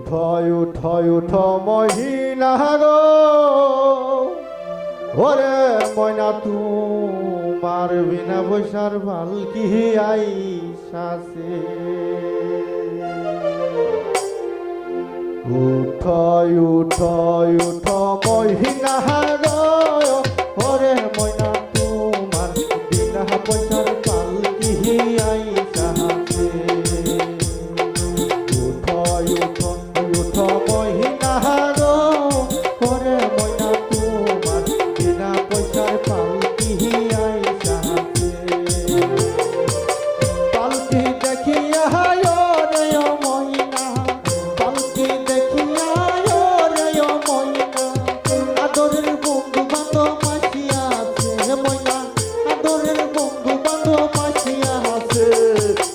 উঠয় উঠয় উঠ মহিলা গো। ওরে ময়না, তোমার বিনা পয়সার বালকি আইসাছে উঠয় উঠয় উঠ মহিলা গো।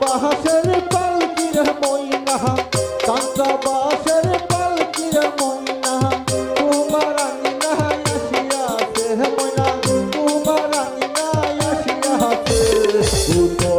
বাহাসের পালকির ময়না কান্তা বাহাসের পালকির ময়না। তোমার আঙিনা আসিয়াছে ময়না তোমার আঙিনা আসিয়াছে উঠো